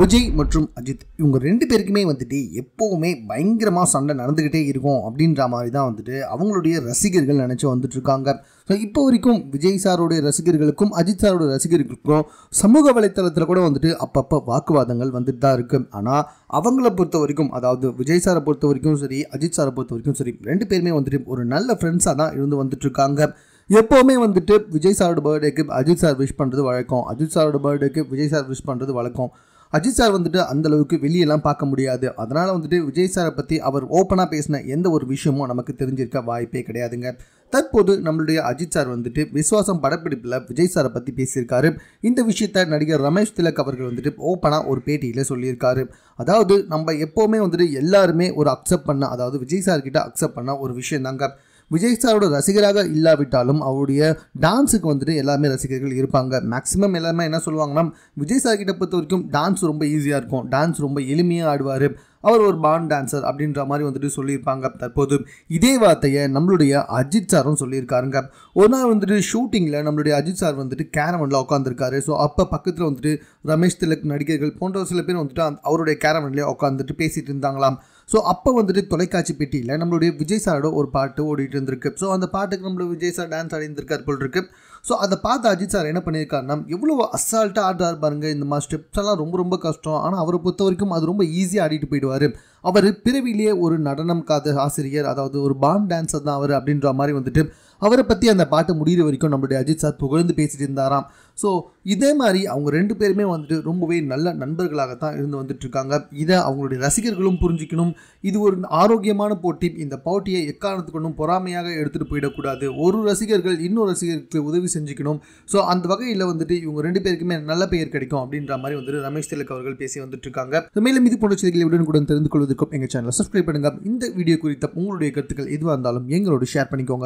விஜய் மற்றும் அஜித் இவங்க ரெண்டு பேருக்குமே வந்துட்டு எப்போவுமே பயங்கரமாக சண்டை நடந்துக்கிட்டே இருக்கும் அப்படின்ற மாதிரி தான் வந்துட்டு அவங்களுடைய ரசிகர்கள் நினச்சி வந்துட்டு இருக்காங்க. ஸோ இப்போ வரைக்கும் விஜய் சாருடைய ரசிகர்களுக்கும் அஜித் சாரோடைய ரசிகர்களுக்கும் சமூக வலைத்தளத்தில் கூட வந்துட்டு அப்பப்போ வாக்குவாதங்கள் வந்துட்டு தான் இருக்குது ஆனால் அவங்கள பொறுத்த வரைக்கும் அதாவது விஜய் சாரை பொறுத்த வரைக்கும் சரி அஜித் சாரை பொறுத்த வரைக்கும் சரி ரெண்டு பேருமே வந்துட்டு ஒரு நல்ல ஃப்ரெண்ட்ஸாக தான் இருந்து வந்துட்டு இருக்காங்க. எப்போவுமே வந்துட்டு விஜய் சாரோட பர்த்டேக்கு அஜித் சார் விஷ் பண்ணுறது வழக்கம். அஜித் சாரோட பர்த்டேக்கு விஜய் சார் விஷ் பண்ணுறது வழக்கம். அஜித் சார் வந்துட்டு அந்த அளவுக்கு வெளியெல்லாம் பார்க்க முடியாது. அதனால் வந்துட்டு விஜய் சாரை பற்றி அவர் ஓப்பனாக பேசின எந்த ஒரு விஷயமும் நமக்கு தெரிஞ்சிருக்க வாய்ப்பே கிடையாதுங்க. தற்போது நம்மளுடைய அஜித் சார் வந்துட்டு விஸ்வாசம் படப்பிடிப்பில் விஜய் சாரை பற்றி பேசியிருக்காரு. இந்த விஷயத்த நடிகர் ரமேஷ் திலக் அவர்கள் வந்துட்டு ஓப்பனாக ஒரு பேட்டியில் சொல்லியிருக்காரு. அதாவது நம்ம எப்போவுமே வந்துட்டு எல்லாருமே ஒரு அக்செப்ட் பண்ண அதாவது விஜய் சார் கிட்ட அக்செப்ட் பண்ண ஒரு விஷயம் தாங்க விஜய் சாரோட ரசிகராக இல்லாவிட்டாலும் அவருடைய டான்ஸுக்கு வந்துட்டு எல்லாமே ரசிகர்கள் இருப்பாங்க. மேக்ஸிமம் எல்லாமே என்ன சொல்லுவாங்கன்னா விஜய் சார் கிட்ட பொறுத்த வரைக்கும் டான்ஸ் ரொம்ப ஈஸியாக இருக்கும். டான்ஸ் ரொம்ப எளிமையாக ஆடுவார். அவர் ஒரு பான் டான்சர் அப்படின்ற மாதிரி வந்துட்டு சொல்லியிருப்பாங்க தற்போது இதே வார்த்தையை நம்மளுடைய அஜித் சாரும் சொல்லியிருக்காருங்க ஒரு நாள் வந்துட்டு ஷூட்டிங்கில் நம்மளுடைய அஜித் சார் வந்துட்டு கேரவனில் உட்காந்துருக்காரு ஸோ அப்போ பக்கத்தில் வந்துட்டு ரமேஷ் திலக் நடிகர்கள் போன்ற சில பேர் வந்துட்டு அவருடைய கேரவன்லேயே உட்காந்துட்டு பேசிகிட்டு இருந்தாங்களாம். ஸோ அப்போ வந்துட்டு தொலைக்காட்சி பெட்டியில் நம்மளுடைய விஜய் சாரோட ஒரு பாட்டு ஓடிட்டு இருந்திருக்கு. ஸோ அந்த பாட்டுக்கு நம்மளுடைய விஜய் சார் டான்ஸ் ஆடிருந்திருக்கார் போல் இருக்கு. ஸோ அதை பார்த்து அஜித் சார் என்ன பண்ணியிருக்காருன்னா எவ்வளோ அசால்ட்டாக ஆடுறாரு பாருங்கள் இந்த மாதிரி ஸ்டெப்ஸ் எல்லாம் ரொம்ப ரொம்ப கஷ்டம். ஆனால் அவரை பொறுத்த வரைக்கும் அது ரொம்ப ஈஸியாக ஆடிட்டு போயிடுவார். அவர் பிறவிலேயே ஒரு நடனம் காத ஆசிரியர் அதாவது ஒரு பான் டான்ஸர் தான் அவர் அப்படின்ற மாதிரி வந்துட்டு அவரை பற்றி அந்த பாட்டு முடிகிற வரைக்கும் நம்மளுடைய அஜித் சார் புகழ்ந்து பேசிட்டு இருந்தாராம். ஸோ இதே மாதிரி அவங்க ரெண்டு பேருமே வந்துட்டு ரொம்பவே நல்ல நண்பர்களாகத்தான் இருந்து வந்துட்டுருக்காங்க இதை அவங்களுடைய ரசிகர்களும் புரிஞ்சிக்கணும். இது ஒரு ஆரோக்கியமான போட்டி. இந்த போட்டியை எக்காரணத்துக்கு கொண்டும் பொறாமையாக எடுத்துகிட்டு போயிடக்கூடாது. ஒரு ரசிகர்கள் இன்னொரு ரசிகர்களுக்கு உதவி செஞ்சுக்கணும். ஸோ அந்த வகையில் வந்துட்டு இவங்க ரெண்டு பேருக்குமே நல்ல பெயர் கிடைக்கும் அப்படின்ற மாதிரி வந்துட்டு ரமேஷ் திலக் அவர்கள் பேசி வந்துட்டு இருக்காங்க. மேலும் இது போன்ற செய்திகளை உடனுக்குடன் தெரிந்து கொள்வதற்கும் எங்கள் சேனலை சப்ஸ்கிரைப் பண்ணுங்க. இந்த வீடியோ குறித்த உங்களுடைய கருத்துக்கள் எதுவாக இருந்தாலும் எங்களோட ஷேர் பண்ணிக்கோங்க.